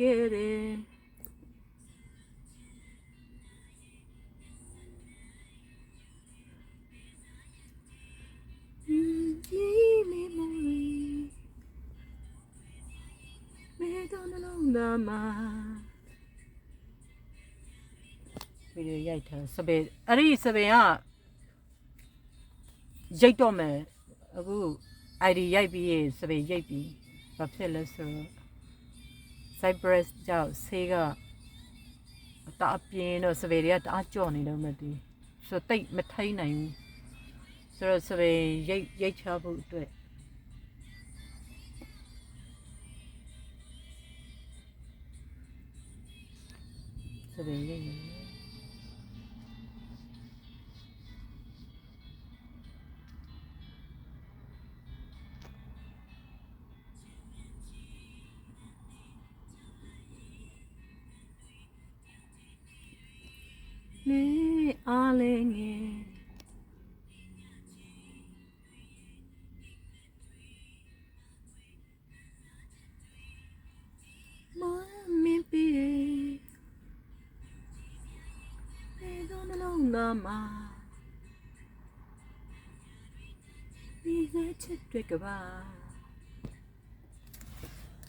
ခဲ့တယ်ဒီလေးမလေးမဲတော့နှလုံးသားမှာဗီဒီယိုရိုက်ထားစပယ်အဲ့ဒီစပယ်ကရိုက်တော့မယ်အခု ID ရိုက်ပြီးရင်စပယ်ရိုက်ပြီးဘာဖြစ်လဲဆိုတော့ Cypress ကြောင့်ဆေးကတအပြင်းတော့စပယ်တွေကတအားကြော့နေတော့မသိဘူးဆိုတော့တိတ်မထိန်နိုင်ဘူးဆိုတော့စပယ်ရိတ်ရိတ်ချဖို့အတွက်စပယ်ရိတ် နေတယ်နေအားလေးငယ်မမင်းပြီနေတော့နှလုံးသားမှာဒီစချစ်တွေကပါ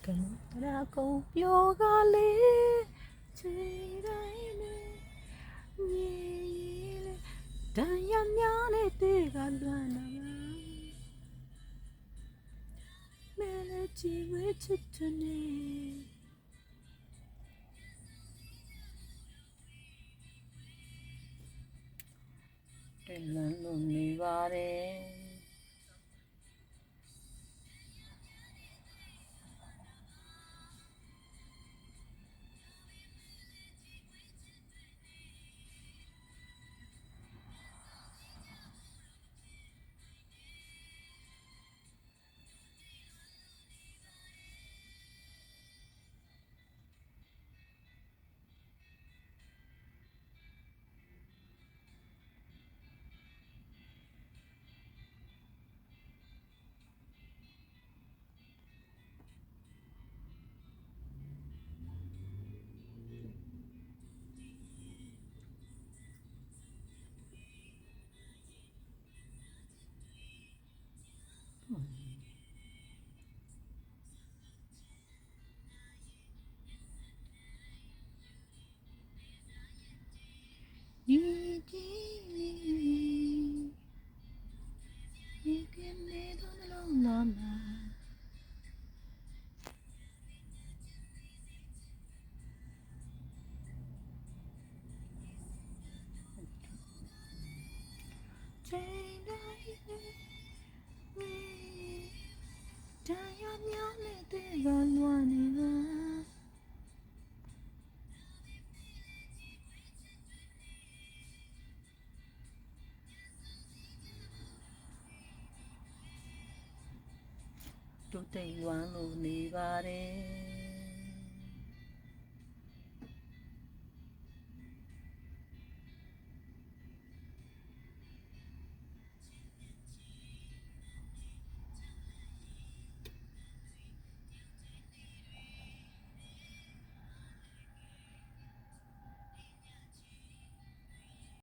ကံရာကုန်ပြောကလေး တေကလွမ်းလာမဲလေချီဝဲချစ်တဲ့နေတယ်လန်းလို့နေပါတယ် တို့တိမ်ဝမ်းလို့နေပါတယ်